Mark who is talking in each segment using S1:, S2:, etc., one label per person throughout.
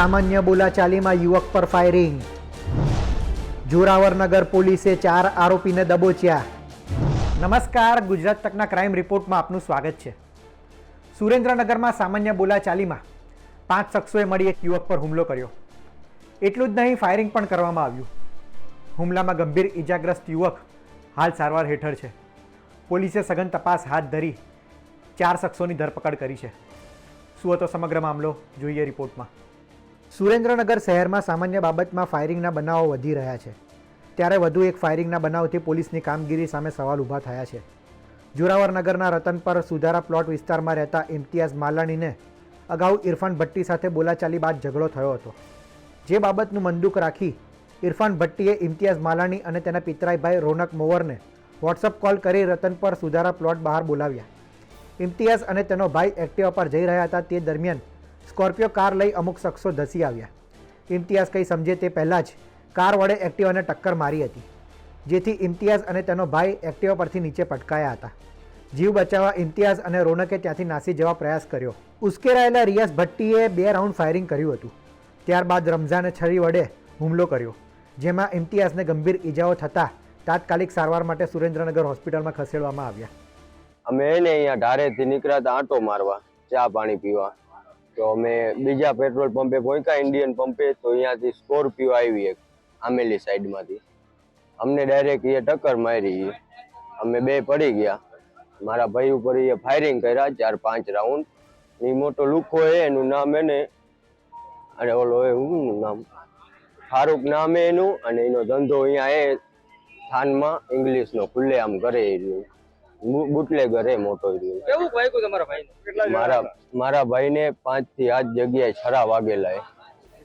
S1: સામાન્ય બોલાચાલીમાં યુવક પર ફાયરિંગ. જોરાવરનગર પોલીસે ચાર આરોપીને દબોચ્યા. નમસ્કાર, ગુજરાત તકના ક્રાઇમ રિપોર્ટમાં આપનું સ્વાગત છે. સુરેન્દ્રનગરમાં સામાન્ય બોલાચાલીમાં પાંચ શખ્સોએ મળી એક યુવક પર હુમલો કર્યો. એટલું જ નહીં, ફાયરિંગ પણ કરવામાં આવ્યું. હુમલામાં ગંભીર ઈજાગ્રસ્ત યુવક હાલ સારવાર હેઠળ છે. પોલીસે સઘન તપાસ હાથ ધરી ચાર શખ્સોની ધરપકડ કરી છે. શું હતો સમગ્ર મામલો જોઈએ રિપોર્ટમાં. સુરેન્દ્રનગર શહેરમાં સામાન્ય બાબતમાં ફાયરિંગના બનાવો વધી રહ્યા છે. ત્યારે વધુ એક ફાયરિંગના બનાવથી પોલીસની કામગીરી સામે સવાલ ઊભા થયા છે. જોરાવરનગરના રતન પર સુધારા પ્લોટ વિસ્તારમાં રહેતા ઇમ્તિયાઝ માલાણીને અગાઉ ઇરફાન ભટ્ટી સાથે બોલાચાલી બાદ ઝઘડો થયો હતો. જે બાબતનું મંદુક રાખી ઇરફાન ભટ્ટીએ ઇમ્તિયાઝ માલાણી અને તેના પિતરાઈભાઈ રોનક મોવરને વોટ્સઅપ કોલ કરી રતન પર સુધારા પ્લોટ બહાર બોલાવ્યા. ઇમ્તિયાઝ અને તેનો ભાઈ એક્ટિવા પર જઈ રહ્યા હતા તે દરમિયાન સ્કોર્પિયો કાર લઈ અમુક શખ્સો ધસી આવ્યા. ઇમ્તિયાઝ કંઈ સમજે તે પહેલાં જ કાર વડે એક્ટિવાને ટક્કર મારી હતી, જેથી ઇમ્તિયાઝ અને તેનો ભાઈ એક્ટિવા પરથી નીચે પટકાયા હતા. જીવ બચાવવા ઇમ્તિયાઝ અને રોનકે ત્યાંથી નાસી જવા પ્રયાસ કર્યો. ઉશ્કેરાયેલા રિયાઝ ભટ્ટીએ બે રાઉન્ડ ફાયરિંગ કર્યું હતું. ત્યારબાદ રમઝાને છરી વડે હુમલો કર્યો, જેમાં ઇમ્તિયાઝને ગંભીર ઈજાઓ થતાં તાત્કાલિક સારવાર માટે સુરેન્દ્રનગર હોસ્પિટલમાં ખસેડવામાં આવ્યા.
S2: અમે એને અહીંયા ધારેથી નીકળ્યા હતા આંટો મારવા, ચા પાણી પીવા. તો અમે બીજા પેટ્રોલ પંપે પહોંચ્યા ઇન્ડિયન પંપે તો અહીંયાથી સ્કોર્પિયો આવી એક આમેલી સાઈડમાંથી. અમને ડાયરેક્ટ એ ટક્કર મારી. અમે બે પડી ગયા. મારા ભાઈ ઉપર એ ફાયરિંગ કર્યા ચાર પાંચ રાઉન્ડ એ મોટો લુખો હે એનું નામ એને. અને ઓલો એ હું નામ? ફારૂક નામ એનું અને એનો ધંધો અહીંયા એ સ્થાનમાં ઇંગ્લિશનો ખુલ્લે આમ કરે એ રહ્યું. બુટલેગર હે મોટો.
S3: કેવું વાગ્યું તમારા ભાઈને?
S2: મારા મારા ભાઈને પાંચથી આઠ જગ્યાએ છરા વાગેલા હે.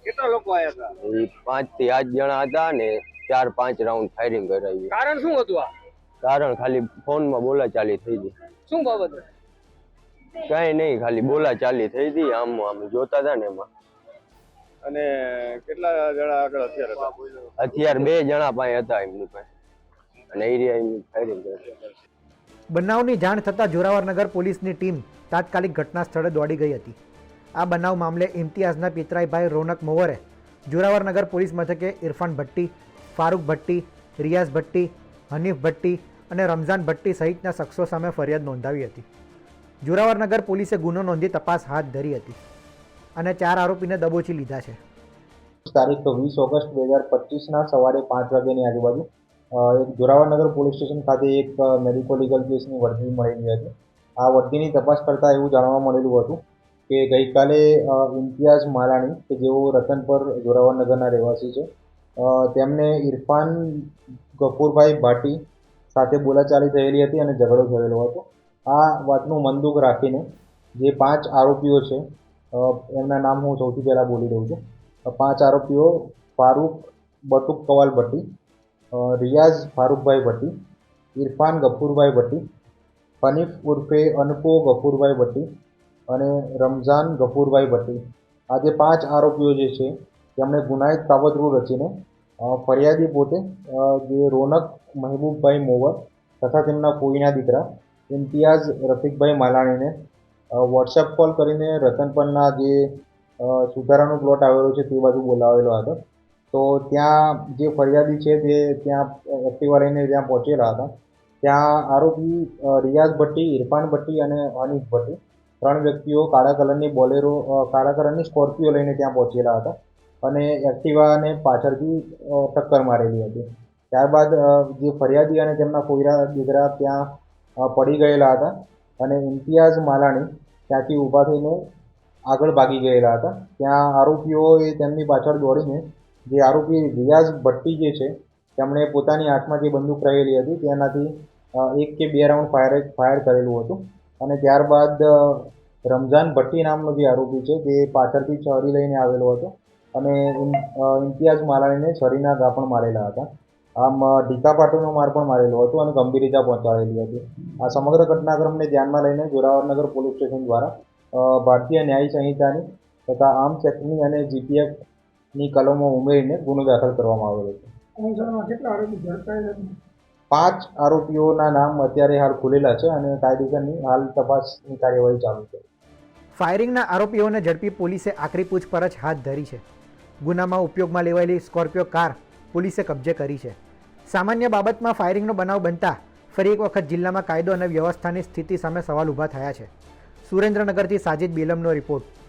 S3: કેટલા લોકો આયા હતા?
S2: એ પાંચથી આઠ જણા હતા ને ચાર પાંચ રાઉન્ડ ફાયરિંગ કરાવી
S3: કારણ શું હતું આ?
S2: કારણ ખાલી ફોનમાં બોલાચાલી થઈ હતી
S3: શું બાબત?
S2: કઈ નહીં ખાલી બોલા ચાલી થઈ હતી આમ આમ જોતા હતા ને એમાં.
S4: અને કેટલા જણા આગળ અત્યારે હતા?
S2: હથિયાર બે જણા પાસે હતા એમની પાસે. અને એરિયા એમની ફાયરિંગ કરી.
S1: બનાવની જાણ થતાં જોરાવરનગર પોલીસની ટીમ તાત્કાલિક ઘટના સ્થળે દોડી ગઈ હતી. આ બનાવ મામલે ઇમ્તિયાઝના પિતરાઈભાઈ રોનક મોવરે જોરાવરનગર પોલીસ મથકે ઇરફાન ભટ્ટી, ફારૂક ભટ્ટી, રિયાઝ ભટ્ટી, હનીફ ભટ્ટી અને રમઝાન ભટ્ટી સહિતના શખ્સો સામે ફરિયાદ નોંધાવી હતી. જોરાવરનગર પોલીસે ગુનો નોંધી તપાસ હાથ ધરી હતી અને ચાર આરોપીને દબોચી લીધા છે.
S5: તારીખ વીસ ઓગસ્ટ બે હજાર પચીસના સવારે પાંચ વાગ્યાની આજુબાજુ જોરાવરનગર પોલીસ સ્ટેશન ખાતે એક મેડિકો લીગલ કેસની વર્દી મળેલી હતી. આ વર્દીની તપાસ કરતાં એવું જાણવા મળેલું હતું કે ગઈકાલે ઇમ્તિયાઝ માલાણી, કે જેઓ રતનપર જોરાવરનગરના રહેવાસી છે તેમને ઇરફાન ગફુરભાઈ ભાટી સાથે બોલાચાલી થયેલી હતી અને ઝઘડો થયેલો હતો. આ વાતનું મંદુક રાખીને જે પાંચ આરોપીઓ છે એમના નામ હું સૌથી પહેલાં બોલી દઉં છું. પાંચ આરોપીઓ, ફારૂક બટુક કવાલ ભટ્ટી રિયાઝ ફારૂકભાઈ ભટ્ટી, ઇરફાન ગફુરભાઈ ભટ્ટી હનીફ ઉર્ફે અનપો ગફુરભાઈ ભટ્ટી અને રમઝાન ગફુરભાઈ ભટ્ટી. આ જે પાંચ આરોપીઓ જે છે તેમણે ગુનાહિત કાવતરું રચીને ફરિયાદી પોતે જે રોનક મહેબૂબભાઈ મોવર તથા તેમના કોઈના દીકરા ઇમ્તિયાઝ રફીકભાઈ માલાણીને વોટ્સએપ કોલ કરીને રતનપનના જે સુધારાનો પ્લોટ આવેલો છે તે બાજુ બોલાવેલો હતો. તો ત્યાં જે ફરિયાદી છે તે ત્યાં એક્ટિવા લઈને ત્યાં પહોંચેલા હતા. ત્યાં આરોપી રિયાઝ ભટ્ટી, ઇરફાન ભટ્ટી અને અનિશ ભટ્ટી ત્રણ વ્યક્તિઓ કાળા કલરની બોલેરો કાળા કલરની સ્કોર્પિયો લઈને ત્યાં પહોંચેલા હતા અને એક્ટિવાને પાછળથી ટક્કર મારેલી હતી. ત્યારબાદ જે ફરિયાદી અને તેમના કોયરા દીકરા ત્યાં પડી ગયેલા હતા અને ઇમ્તિયાઝ માલાણી ત્યાંથી ઊભા થઈને આગળ ભાગી ગયેલા હતા. ત્યાં આરોપીઓએ તેમની પાછળ દોડીને જે આરોપી રિયાઝ ભટ્ટી જે છે, તેમણે પોતાની હાથમાં જે બંદૂક રહેલી હતી, તેનાથી એક કે બે રાઉન્ડ ફાયર ફાયર કરેલું હતું. અને ત્યારબાદ રમઝાન ભટ્ટી નામનો જે આરોપી છે, તે પાછળથી છરી લઈને આવેલો હતો અને ઇમ્તિયાઝ માલાણીને છરીના ઘા પણ મારેલા હતા. આમ ઢીકા પાટોનો માર પણ મારેલો હતો અને ગંભીર ઇજા પહોંચાડેલી હતી. આ સમગ્ર ઘટનાક્રમને ધ્યાનમાં લઈને જોરાવરનગર પોલીસ સ્ટેશન દ્વારા ભારતીય ન્યાય સંહિતાની તથા આર્મ્સ એક્ટની અને જીપીએફની કલમો ઉમેરીને ગુનો દાખલ કરવામાં આવેલો છે. પાંચ આરોપીઓના નામ અત્યારે હાલ ખુલેલા છે અને કાયદેસરની હાલ તપાસની કાર્યવાહી ચાલુ છે.
S1: ફાયરિંગના આરોપીઓને ઝડપી પોલીસે આકરી પૂછપરછ હાથ ધરી છે. ગુનામાં ઉપયોગમાં લેવાયેલી સ્કોર્પિયો કાર પોલીસે કબજે કરી છે. સામાન્ય બાબતમાં ફાયરિંગનો બનાવ બનતા ફરી એક વખત જિલ્લામાં કાયદો અને વ્યવસ્થાની સ્થિતિ સામે સવાલ ઊભા થયા છે. સુરેન્દ્રનગરથી સાજિદ બિલમનો રિપોર્ટ.